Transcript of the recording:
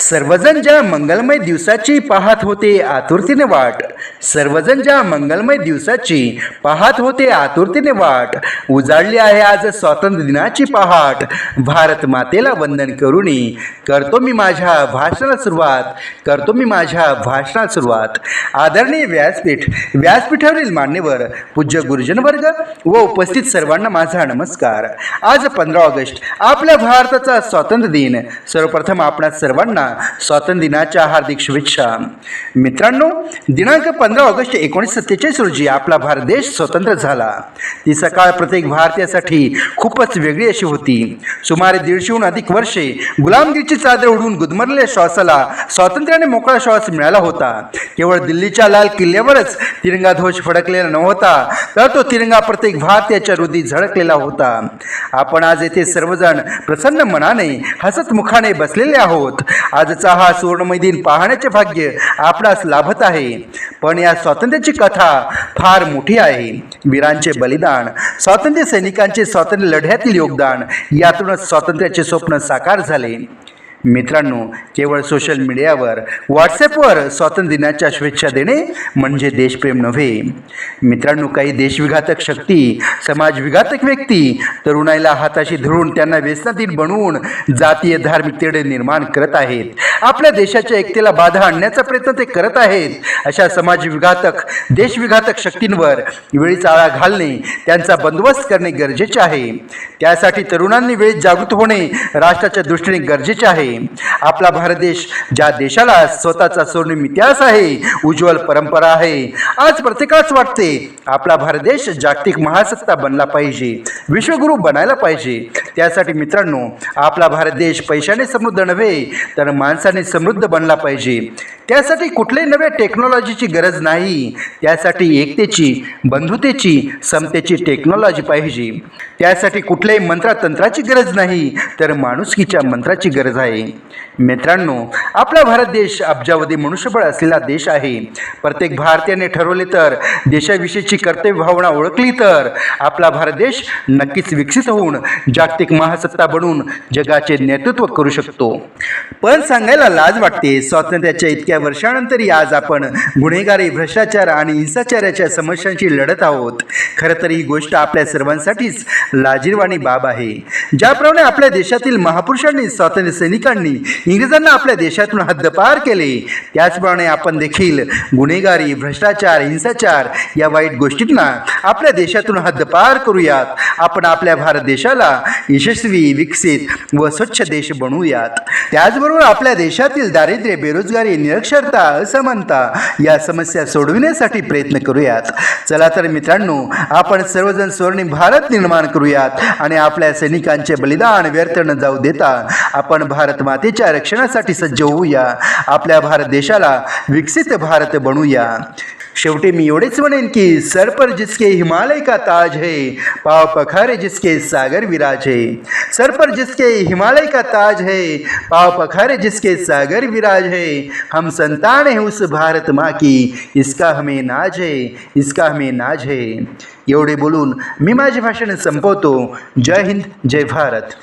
सर्वजण ज्या मंगलमय दिवसाची पाहत होते आतुरतेने वाट. सर्वजण ज्या मंगलमय दिवसाची पाहत होते आतुरतेने वाट. उजाडली आहे आज स्वातंत्र्य दिनाची पहाट. भारत मातेला वंदन करुणी. करतो मी माझ्या भाषणाला सुरुवात. करतो मी माझ्या भाषणाला सुरुवात. आदरणीय व्यासपीठ व्यासपीठावरील मान्यवर पूज्य गुरुजनवर्ग व उपस्थित सर्वांना माझा नमस्कार. आज पंधरा ऑगस्ट आपल्या भारताचा स्वातंत्र्य दिन. सर्वप्रथम आपणा सर्वांना स्वातंत्र्य दिनाच्या हार्दिक शुभेच्छा. मित्रांनो दिनांक पंधरा ऑगस्ट एकोणीस सत्तेचाळीस रोजी आपला भारत देश स्वतंत्र झाला. ती सकाळ प्रत्येक भारतीयासाठी खूपच वेगळी अशी होती. सुमारे दीडशेहून अधिक वर्षे गुलामगिरीची चादर उडून गुदमरलेल्या श्वासाला स्वातंत्र्याने मोकळा श्वास मिळाला होता. केवळ दिल्लीच्या लाल किल्ल्यावरच तिरंगा ध्वज फडकलेला नव्हता तर तो तिरंगा प्रत्येक भारतीयाच्या हृदयी झळकलेला होता. आपण आज येथे सर्वजण प्रसन्न मनाने हसत मुखाने बसलेले आहोत. आजचा हा सुवर्णमय दिन पाहण्याचे भाग्य आपणास लाभत आहे. पण या स्वातंत्र्याची कथा फार मोठी आहे. वीरांचे बलिदान स्वातंत्र्य सैनिकांचे स्वातंत्र्य लढ्यातील योगदान यातूनच स्वातंत्र्याचे स्वप्न साकार झाले. मित्रांनो केवळ सोशल मीडियावर व्हॉट्सॲपवर स्वातंत्र्य दिनाच्या शुभेच्छा देणे म्हणजे देशप्रेम नव्हे. मित्रांनो काही देशविघातक शक्ती समाजविघातक व्यक्ती तरुणाईला हाताशी धरून त्यांना व्यसनातील बनवून जातीय धार्मिक तेढे निर्माण करत आहेत. आपल्या देशाच्या एकतेला बाधा आणण्याचा प्रयत्न ते करत आहेत. अशा समाजविघातक देशविघातक शक्तींवर वेळीच आळा घालणे त्यांचा बंदोबस्त करणे गरजेचे आहे. त्यासाठी तरुणांनी वेळीच जागृत होणे राष्ट्राच्या दृष्टीने गरजेचे आहे. आपला भारत देश ज्या देशाला स्वतःचा स्वर्णिम इतिहास आहे उज्ज्वल परंपरा आहे आज प्रत्येकाच वाटते आपला भारत देश जागतिक महासत्ता बनला पाहिजे विश्वगुरु बनायला पाहिजे. त्यासाठी मित्रांनो आपला भारत देश पैशाने समृद्ध नव्हे तर माणसा माणसाने समृद्ध बनला पाहिजे. त्यासाठी कुठल्याही नव्या टेक्नॉलॉजीची गरज नाही. त्यासाठी एकतेची बंधुतेची समतेची टेक्नॉलॉजी पाहिजे. त्यासाठी कुठल्याही मंत्रातंत्राची गरज नाही. तर माणुसकीच्या मंत्राची गरज आहे. मित्रांनो आपला भारत देश अब्जावधी मनुष्यबळ असलेला देश आहे. प्रत्येक भारतीयाने ठरवले तर देशाविषयीची कर्तव्य भावना ओळखली तर आपला भारत देश नक्कीच विकसित होऊन जागतिक महासत्ता बनून जगाचे नेतृत्व करू शकतो. पण सांगायला लाज वाटते स्वातंत्र्याच्या इतक्या वर्षानंतरही आज आपण गुन्हेगारी भ्रष्टाचार आणि हिंसाचाराच्या समस्यांशी लढत आहोत. खरं तर ही गोष्ट आपल्या सर्वांसाठीच लाजीरवाणी बाब आहे. ज्याप्रमाणे आपल्या देशातील महापुरुषांनी स्वातंत्र्य सैनिकांनी इंग्रजांना आपल्या देशातून हद्दपार केले. त्याचप्रमाणे आपण देखील गुन्हेगारी भ्रष्टाचार हिंसाचार या वाईट गोष्टींना आपल्या देशातून हद्दपार करूयात. आपण आपल्या भारत देशाला यशस्वी विकसित व स्वच्छ देश बनवूयात. त्याचबरोबर आपल्या देशातील दारिद्र्य बेरोजगारी निरक्षरता असमानता या समस्या सोडविण्यासाठी प्रयत्न करूयात. चला तर मित्रांनो आपण सर्वजण स्वर्णिम भारत निर्माण करूयात आणि आपल्या सैनिकांचे बलिदान व्यर्थ न जाऊ देता आपण भारत मातेच्या रक्षणासाठी सज्ज होऊया. आपल्या भारत देशाला विकसित भारत बनवूया. शेवटी मी एवढेच म्हणेन की सर पर, जिसके हिमालय का ताज है। पाव पखारे जिसके सागर विराज है। सर पर, जिसके हिमालय का ताज है। पाव पखारे जिसके सागर विराज है। हम संतान हैं उस भारत माँ की। इसका हमें नाज है। इसका हमें नाज है। एवढे बोलून मी माझे भाषण संपवतो जय हिंद, जय भारत।